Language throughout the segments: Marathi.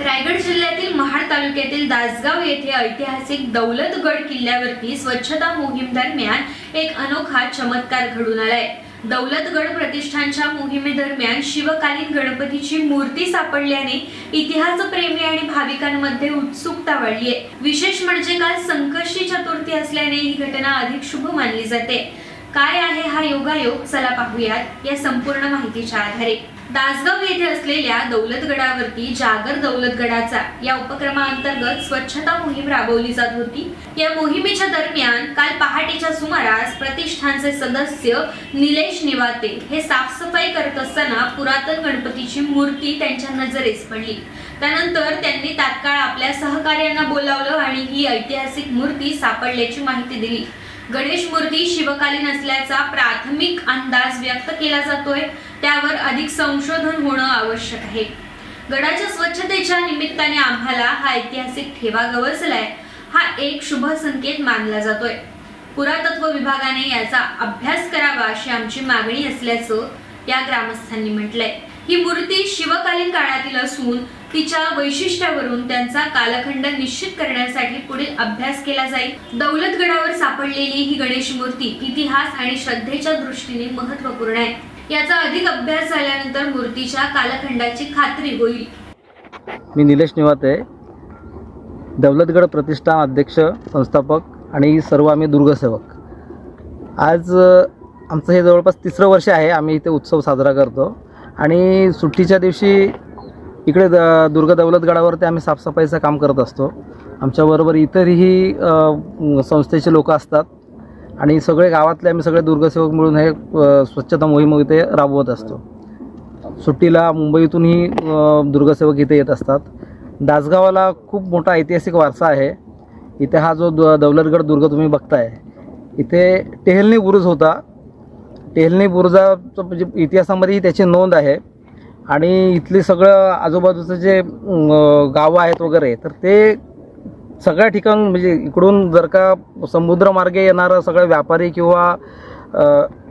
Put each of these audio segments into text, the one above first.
रायगड जिल्ह्यातील महाड तालुक्यातील दासगाव येथे ऐतिहासिक दौलतगड किल्ल्यावरती स्वच्छता मोहीम दरम्यान एक अनोखा चमत्कार घडून आलाय. दौलतगड प्रतिष्ठानच्या मोहिमेदरम्यान शिवकालीन गणपतीची मूर्ती सापडल्याने इतिहासप्रेमी आणि भाविकांमध्ये उत्सुकता वाढली आहे विशेष म्हणजे काल संकष्टी चतुर्थी असल्याने ही घटना अधिक शुभ मानली जाते. काय आहे हा योगायोग? चला पाहूयात या संपूर्ण माहितीच्या आधारे. दासगाव येथे असलेल्या दौलतगडावरती जागर दौलतगडाचा या उपक्रमाअंतर्गत स्वच्छता मोहीम राबवली जात होती. या मोहिमेच्या दरम्यान काल पहाटेच्या सुमारास प्रतिष्ठानचे सदस्य निलेश निवाते हे साफसफाई करत असताना पुरातन गणपतीची मूर्ती त्यांच्या नजरेस पडली. त्यानंतर त्यांनी तात्काळ आपल्या सहकार्यांना बोलावलं आणि ही ऐतिहासिक मूर्ती सापडल्याची माहिती दिली. गणेश मूर्ती शिवकालीन असल्याचा प्राथमिक अंदाज व्यक्त केला जातोय. त्यावर अधिक संशोधन होणं आवश्यक आहे. गडाच्या स्वच्छतेच्या निमित्ताने आम्हाला हा ऐतिहासिक ठेवा गवसलाय हा एक शुभ संकेत मानला जातोय. पुरातत्व विभागाने याचा अभ्यास करावा अशी आमची मागणी असल्याचं या ग्रामस्थांनी म्हटलंय. ही मूर्ती शिवकालीन काळातील असून तिच्या वैशिष्ट्यावरून त्यांचा कालखंड निश्चित करण्यासाठी पुढील अभ्यास केला जाईल. दौलतगडावर सापडलेली ही गणेश मूर्ती इतिहास आणि श्रद्धेच्या दृष्टीने महत्त्वपूर्ण आहे. याचा अधिक अभ्यास झाल्यानंतर मूर्तीच्या कालखंडाची खात्री होईल. मी निलेश निवाते दौलतगड प्रतिष्ठान अध्यक्ष संस्थापक आणि सर्व आम्ही दुर्गसेवक. आज आमचं हे जवळपास तिसरं वर्ष आहे. आम्ही इथे उत्सव साजरा करतो. आणि सुट्टीच्या दिवशी इकडे द दुर्ग दौलतगडावरती आम्ही साफसफाईचं काम करत असतो. आमच्याबरोबर इतरही संस्थेचे लोक असतात. आणि सगळे गावातले आम्ही सगळे दुर्गसेवक मिळून हे स्वच्छता मोहीम इथे राबवत असतो. सुट्टीला मुंबईतूनही दुर्गसेवक इथे येत असतात. दासगावाला खूप मोठा ऐतिहासिक वारसा आहे. इथे हा जो द दौलतगड दुर्ग तुम्ही बघताय इथे टेहलनी बुरुज होता. टेहलनी बुरुजाचं म्हणजे इतिहासामध्येही त्याची नोंद आहे. आणि इथली सगळं आजूबाजूचं जे गावं आहेत वगैरे तर ते सगळ्या ठिकाण म्हणजे इकडून जर का समुद्रमार्गे येणारा सगळा व्यापारी किंवा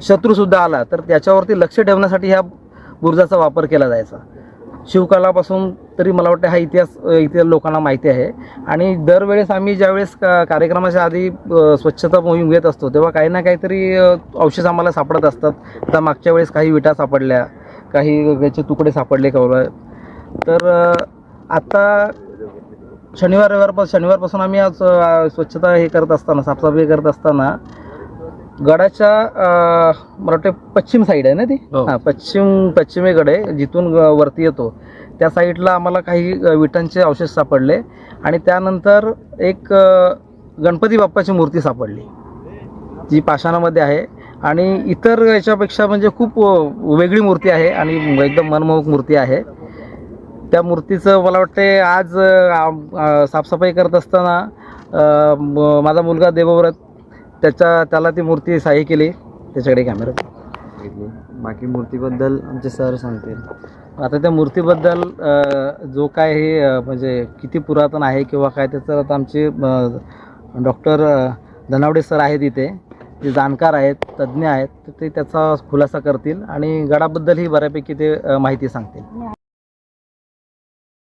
शत्रूसुद्धा आला तर त्याच्यावरती लक्ष ठेवण्यासाठी ह्या बुरुजाचा वापर केला जायचा. शिवकालापासून तरी मला वाटतं हा इतिहास इथे लोकांना माहिती आहे. आणि दरवेळेस आम्ही ज्यावेळेस का कार्यक्रमाच्या आधी स्वच्छता मोहीम घेत असतो तेव्हा काही ना काहीतरी अवशेष आम्हाला सापडत असतात. आता मागच्या वेळेस काही विटा सापडल्या. काही याचे तुकडे सापडले कवळ तर अ, आता शनिवार रविवारपासून शनिवारपासून आम्ही आज स्वच्छता हे करत असताना साफसफाई करत असताना गडाच्या मला वाटतं पश्चिम साईड आहे ना ती? हो. हां पश्चिम पश्चिमेकडे जिथून वरती येतो. त्या साईडला आम्हाला काही विटांचे अवशेष सापडले आणि त्यानंतर एक गणपती बाप्पाची मूर्ती सापडली जी पाषाणामध्ये आहे. आणि इतर याच्यापेक्षा म्हणजे खूप वेगळी मूर्ती आहे आणि एकदम मनमोहक मूर्ती आहे. त्या मूर्तीचं मला वाटते आज साफसफाई करत असताना माझा मुलगा देवव्रत त्याच्या त्याला ती मूर्ती सहाय्य केली. त्याच्याकडे कॅमेरा. बाकी मूर्तीबद्दल आमचे सर सांगतील. आता त्या मूर्तीबद्दल जो काय हे म्हणजे किती पुरातन आहे किंवा काय त्याचं आता आमचे डॉक्टर धनावडे सर आहेत इथे. जे जाणकार आहेत तज्ज्ञ आहेत तर ते त्याचा खुलासा करतील आणि गडाबद्दलही बऱ्यापैकी ते माहिती सांगतील.